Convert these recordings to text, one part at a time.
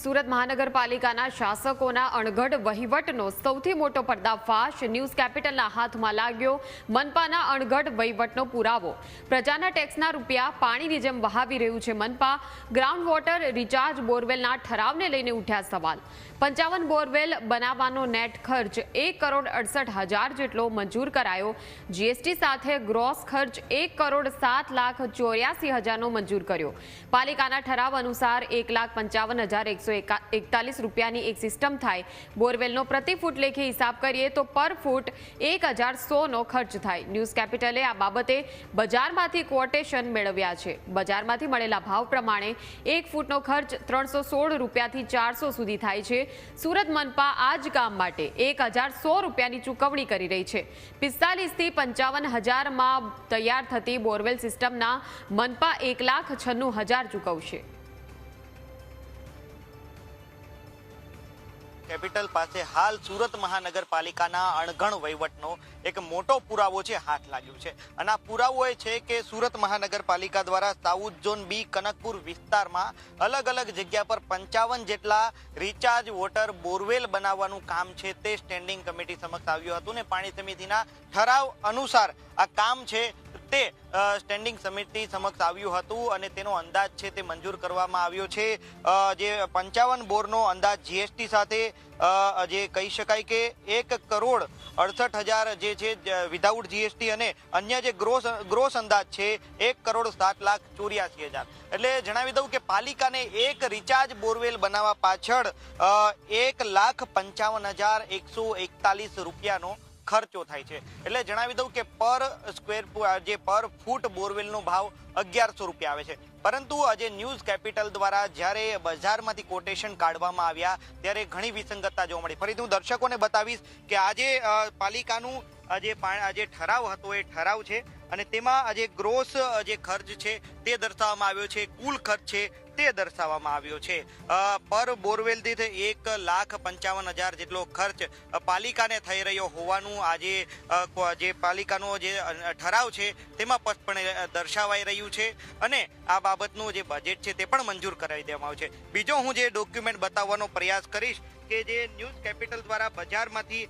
સુરત મહાનગરપાલિકાના શાસકોના અણઘડ વહીવટનો સૌથી મોટો પર્દાફાશ ન્યૂઝ કેપિટલના હાથમાં લાગ્યો. મનપાના અણઘડ વહીવટનો પુરાવો. પ્રજાના ટેક્સના રૂપિયા પાણીની જેમ વહાવી રહ્યું છે મનપા. ગ્રાઉન્ડ વોટર રિચાર્જ બોરવેલના ઠરાવને લઈને ઉઠ્યા સવાલ. પંચાવન બોરવેલ બનાવવાનો નેટ ખર્ચ એક કરોડ અડસઠ હજાર જેટલો મંજૂર કરાયો. જીએસટી સાથે ગ્રોસ ખર્ચ એક કરોડ સાત લાખ ચોર્યાસી હજારનો મંજૂર કર્યો. પાલિકાના ઠરાવ અનુસાર એક લાખ પંચાવન હજાર એકસો એકતાલીસ રૂપિયાની એક સિસ્ટમ થાય. બોરવેલનો પ્રતિ ફૂટ લેખે હિસાબ કરીએ તો પર ફૂટ એક હજાર સોનો ખર્ચ થાય. ન્યૂઝ કેપિટલે આ બાબતે બજારમાંથી ક્વોટેશન મેળવ્યા છે. બજારમાંથી મળેલા ભાવ પ્રમાણે એક ફૂટનો ખર્ચ ત્રણસો સોળ રૂપિયાથી ચારસો સુધી થાય છે. સુરત મનપા આ જ કામ માટે એક હજાર સો રૂપિયાની ચૂકવણી કરી રહી છે. પિસ્તાલીસથી પંચાવન હજારમાં તૈયાર થતી બોરવેલ સિસ્ટમના મનપા એક લાખ છન્નું હજાર ચૂકવશે. કેપિટલ પાસે હાલ સુરત મહાનગરપાલિકાના અણઘણ વહીવટનો એક મોટો પુરાવો છે, હાથ લાગ્યો છે. અને આ પુરાવો એ છે કે સુરત મહાનગરપાલિકા દ્વારા સાઉથ ઝોન બી કનકપુર વિસ્તારમાં અલગ અલગ જગ્યા પર પંચાવન જેટલા રિચાર્જ વોટર બોરવેલ બનાવવાનું કામ છે તે સ્ટેન્ડિંગ કમિટી સમક્ષ આવ્યું હતું ને પાણી સમિતિના ઠરાવ અનુસાર આ કામ છે તે સ્ટેન્ડિંગ સમિતિ સમક્ષ આવ્યું હતું અને તેનો અંદાજ છે તે મંજૂર કરવામાં આવ્યો છે. જે પંચાવન બોરનો અંદાજ જીએસટી સાથે જે કહી શકાય કે એક કરોડ અડસઠ હજાર જે છે વિધાઉટ જીએસટી અને અન્ય જે ગ્રોસ ગ્રોસ અંદાજ છે, એક કરોડ સાત લાખ ચોર્યાસી હજાર. એટલે જણાવી દઉં કે પાલિકાને એક રિચાર્જ બોરવેલ બનાવવા પાછળ એક લાખ પંચાવન હજાર એકસો એકતાલીસ રૂપિયાનો ખર્ચો થાય છે. એટલે જણાવી દઉં કે પર સ્ક્વેર જે પર ફૂટ બોરવેલનો ભાવ અગિયારસો રૂપિયા આવે છે. પરંતુ આજે ન્યૂઝ કેપિટલ દ્વારા જ્યારે બજારમાંથી કોટેશન કાઢવામાં આવ્યા, ત્યારે ઘણી વિસંગતતા જોવા મળી. ફરીથી હું દર્શકોને બતાવીશ કે આજે પાલિકાનું જે આજે ઠરાવ હતો, એ ઠરાવ છે. અને તેમાં આજે ગ્રોસ જે ખર્ચ છે, તે દર્શાવવામાં આવ્યો છે. કુલ ખર્ચ છે તે દર્શાવવામાં આવ્યો છે. પર બોરવેલ દીઠ એક લાખ પંચાવન હજાર જેટલો ખર્ચ પાલિકાને થઈ રહ્યો હોવાનું આજે જે પાલિકાનો જે ઠરાવ છે તેમાં સ્પષ્ટપણે દર્શાવાઈ રહ્યું છે અને આ બાબતનું જે બજેટ છે તે પણ મંજૂર કરાવી દેવામાં આવ્યું છે. બીજો હું જે ડોક્યુમેન્ટ બતાવવાનો પ્રયાસ કરીશ કે જે ન્યૂઝ કેપિટલ દ્વારા બજારમાંથી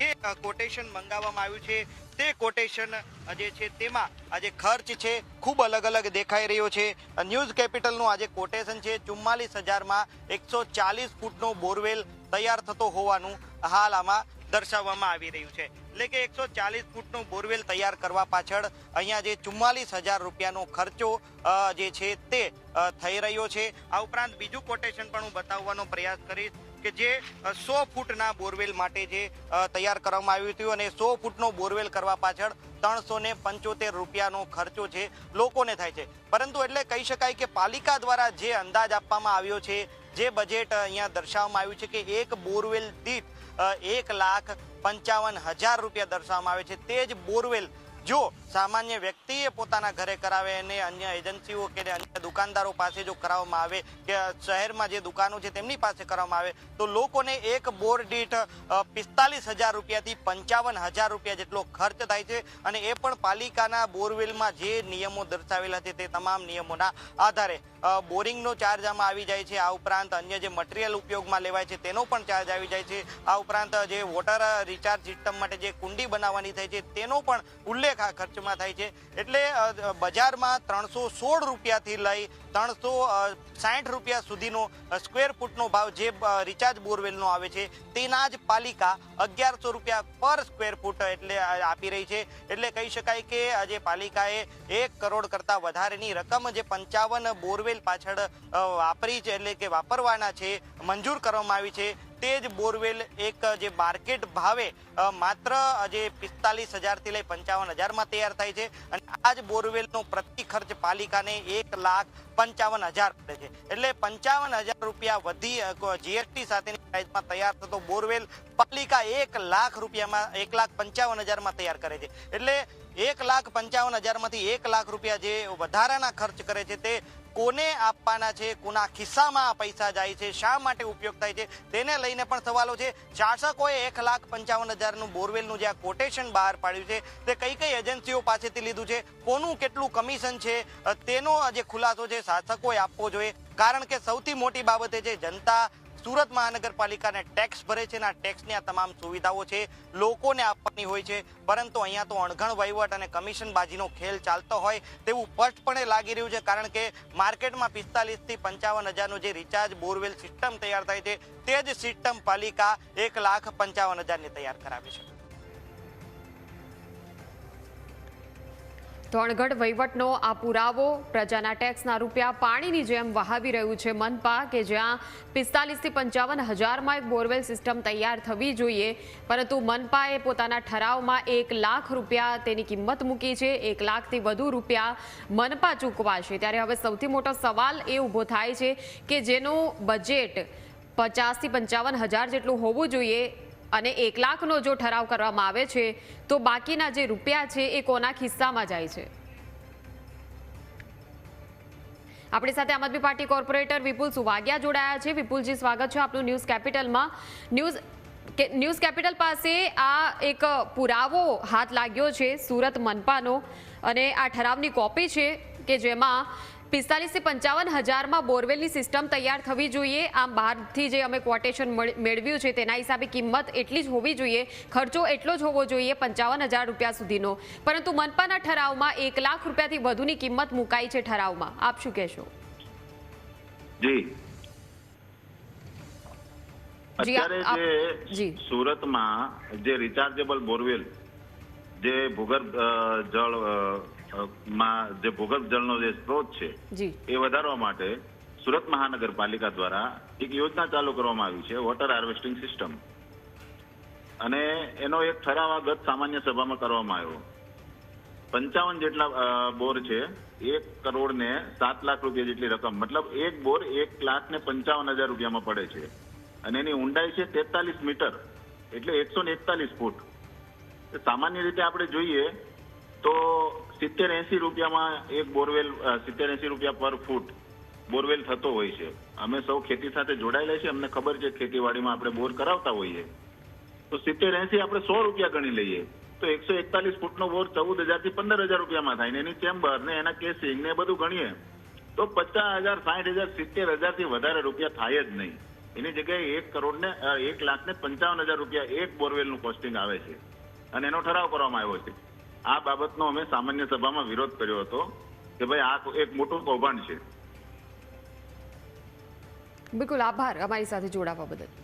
જે કોટેશન મંગાવવામાં આવ્યું છે, તે કોટેશન જે છે તેમાં આજે ખર્ચ છે, ખૂબ અલગ અલગ દેખાઈ રહ્યો છે. ન્યૂઝ કેપિટલનું આજે કોટેશન છે, ચુમ્માલીસ હજારમાં એકસો ચાલીસ ફૂટનો બોરવેલ તૈયાર થતો હોવાનું હાલ આમાં દર્શાવવામાં આવી રહ્યું છે. એટલે કે એકસો ચાલીસ ફૂટનો બોરવેલ તૈયાર કરવા પાછળ અહીંયા જે ચુમ્માલીસ હજાર રૂપિયાનો ખર્ચો જે છે તે થઈ રહ્યો છે. આ ઉપરાંત બીજું કોટેશન પણ હું બતાવવાનો પ્રયાસ કરીશ. કે જે સો ફૂટના બોરવેલ માટે જે તૈયાર કરવામાં આવ્યું હતું અને સો ફૂટનો બોરવેલ કરવા પાછળ ત્રણસો ને પંચોતેર રૂપિયાનો ખર્ચો છે લોકોને થાય છે. પરંતુ એટલે કહી શકાય કે પાલિકા દ્વારા જે અંદાજ આપવામાં આવ્યો છે, જે બજેટ અહીંયા દર્શાવવામાં આવ્યું છે કે એક બોરવેલ દીઠ એક લાખ પંચાવન હજાર રૂપિયા દર્શાવવામાં આવે છે, તે જ બોરવેલ જો સામાન્ય વ્યક્તિએ પોતાના ઘરે કરાવે અને અન્ય એજન્સીઓ કે અન્ય દુકાનદારો પાસે જો કરાવવામાં આવે કે શહેરમાં જે દુકાનો છે તેમની પાસે કરવામાં આવે, તો લોકોને એક બોર દીઠ પિસ્તાલીસ હજાર રૂપિયાથી પંચાવન હજાર રૂપિયા જેટલો ખર્ચ થાય છે અને એ પણ પાલિકાના બોરવેલમાં જે નિયમો દર્શાવેલા છે તે તમામ નિયમોના આધારે. બોરિંગનો ચાર્જ આમાં આવી જાય છે. આ ઉપરાંત અન્ય જે મટીરિયલ ઉપયોગમાં લેવાય છે તેનો પણ ચાર્જ આવી જાય છે. આ ઉપરાંત જે વોટર રિચાર્જ સિસ્ટમ માટે જે કુંડી બનાવવાની થાય છે તેનો પણ ઉલ્લેખ ખર્ચમાં થાય છે. એટલે બજારમાં ત્રણસો સોળ રૂપિયાથી લઈ ત્રણસો સાઠ રૂપિયા સુધીનો સ્ક્વેર ફૂટનો ભાવ જે રિચાર્જ બોરવેલનો આવે છે, તેના જ પાલિકા અગિયારસો રૂપિયા પર સ્ક્વેર ફૂટ એટલે આપી રહી છે. એટલે કહી શકાય કે આજે પાલિકાએ એક કરોડ કરતાં વધારેની રકમ જે પંચાવન બોરવેલ પાછળ વાપરી છે, એટલે કે વાપરવાના છે, મંજૂર કરવામાં આવી છે તે જ બોરવેલ એક, જે માર્કેટ ભાવે માત્ર જે પિસ્તાલીસ હજારથી લઈ પંચાવન હજારમાં તૈયાર થાય છે. અને આ જ બોરવેલનો પ્રતિ ખર્ચ પાલિકાને એક લાખ પંચાવન હજાર પડે છે. એટલે પંચાવન હજાર રૂપિયા વધી જીએસટી સાથેની પ્રાઇસમાં તૈયાર થતો બોરવેલ પાલિકા એક લાખ રૂપિયામાં, એક લાખ પંચાવન હજારમાં તૈયાર કરે છે. એટલે એક લાખ પંચાવન હજારમાંથી એક લાખ રૂપિયા જે વધારાના ખર્ચ કરે છે તે કોને આપવાના છે, કોના ખિસ્સામાં આ પૈસા જાય છે, શા માટે ઉપયોગ થાય છે, તેને લઈને પણ સવાલો છે. શાસકોએ એક લાખ પંચાવન હજારનું બોરવેલનું જે આ કોટેશન બહાર પાડ્યું છે, તે કઈ કઈ એજન્સીઓ પાસેથી લીધું છે, કોનું કેટલું કમિશન છે તેનો જે ખુલાસો છે, શાસકોએ આપવો જોઈએ. કારણ કે સૌથી મોટી બાબત એ છે, જનતા સુરત મહાનગરપાલિકાને ટેક્સ ભરે છે અને આ ટેક્સની આ તમામ સુવિધાઓ છે, લોકોને આપવાની હોય છે. પરંતુ અહીંયા તો અણઘણ વહીવટ અને કમિશનબાજીનો ખેલ ચાલતો હોય તેવું સ્પષ્ટપણે લાગી રહ્યું છે, કારણ કે માર્કેટમાં પિસ્તાલીસથી પંચાવન હજારનું જે રિચાર્જ બોરવેલ સિસ્ટમ તૈયાર થાય છે, તે જ સિસ્ટમ પાલિકા એક લાખ પંચાવન હજારની તૈયાર કરાવે છે. અણઘડ વહીવટનો આ પુરાવો, પ્રજાના ટેક્સના રૂપિયા પાણીની જેમ વહાવી રહ્યું છે મનપા, કે જ્યાં પિસ્તાલીસથી પંચાવન હજારમાં એક બોરવેલ સિસ્ટમ તૈયાર થવી જોઈએ. પરંતુ મનપાએ પોતાના ઠરાવમાં એક લાખ રૂપિયા તેની કિંમત મૂકી છે. એક લાખથી વધુ રૂપિયા મનપા ચૂકવાશે. ત્યારે હવે સૌથી મોટો સવાલ એ ઊભો થાય છે કે જેનું બજેટ પચાસથી પંચાવન હજાર જેટલું હોવું જોઈએ અને એક લાખનો જો ઠરાવ કરવામાં આવે છે, તો બાકીના જે રૂપિયા છે એ કોના ખિસ્સામાં જાય છે? આપણી સાથે આમ આદમી પાર્ટી કોર્પોરેટર વિપુલ સુવાગિયા જોડાયા છે. વિપુલજી, સ્વાગત છે આપનું ન્યૂઝ કેપિટલમાં. ન્યૂઝ ન્યૂઝ કેપિટલ પાસે આ એક પુરાવો હાથ લાગ્યો છે, સુરત મનપાનો. અને આ ઠરાવની કોપી છે કે જેમાં પિસ્તાલીસથી પંચાવન હજારમાં બોરવેલની સિસ્ટમ તૈયાર થવી જોઈએ. આમ બહારથી જે અમે ક્વોટેશન મેળવ્યું છે તેના હિસાબે કિંમત એટલી જ હોવી જોઈએ. ખર્ચો એટલો જ હોવો જોઈએ પંચાવન હજાર રૂપિયા સુધીનો. પરંતુ મનપાના ઠરાવમાં એક લાખ રૂપિયાથી વધુની કિંમત મુકાઈ છે ઠરાવમાં. આપ શું કહેશો? જી. સુરતમાં જે રિચાર્જેબલ બોરવેલ જે ભૂગર્ભ જળ માં જે ભૂગર્ભ જળનો જે સ્ત્રોત છે એ વધારવા માટે સુરત મહાનગરપાલિકા દ્વારા એક યોજના ચાલુ કરવામાં આવી છે વોટર હાર્વેસ્ટિંગ સિસ્ટમ અને એનો એક ઠરાવ ગત સામાન્ય સભામાં કરવામાં આવ્યો. પંચાવન જેટલા બોર છે એક કરોડ ને સાત લાખ રૂપિયા જેટલી રકમ મતલબ એક બોર એક લાખ ને પંચાવન હજાર રૂપિયામાં પડે છે. અને એની ઊંડાઈ છે તેતાલીસ મીટર એટલે એકસો ને એકતાલીસ ફૂટ. સામાન્ય રીતે આપણે જોઈએ તો સિત્તેર એસી રૂપિયામાં એક બોરવેલ સિત્તેર એસી રૂપિયા પર ફૂટ બોરવેલ થતો હોય છે. અમે સૌ ખેતી સાથે જોડાયેલા છીએ. અમને ખબર છે ખેતીવાડીમાં આપણે બોર કરાવતા હોઈએ. તો સિત્તેર એસી આપણે સો રૂપિયા ગણી લઈએ. તો એકસો એકતાલીસ ફૂટનો બોર ચૌદ હજારથી પંદર હજાર રૂપિયામાં થાય ને એની ચેમ્બર ને એના કેસિંગ ને બધું ગણીએ. તો પચાસ હજાર, સાઠ હજાર, સિત્તેર હજારથી વધારે રૂપિયા થાય જ નહીં. એની જગ્યાએ એક કરોડ ને એક લાખ ને પંચાવન હજાર રૂપિયા એક બોરવેલનું કોસ્ટિંગ આવે છે. અને એનો ઠરાવ કરવામાં આવ્યો છે. આ બાબતનો અમે સામાન્ય સભામાં વિરોધ કર્યો હતો કે ભાઈ આ એક મોટું કૌભાંડ છે. બિલકુલ આભાર અમારી સાથે જોડાવા બદલ.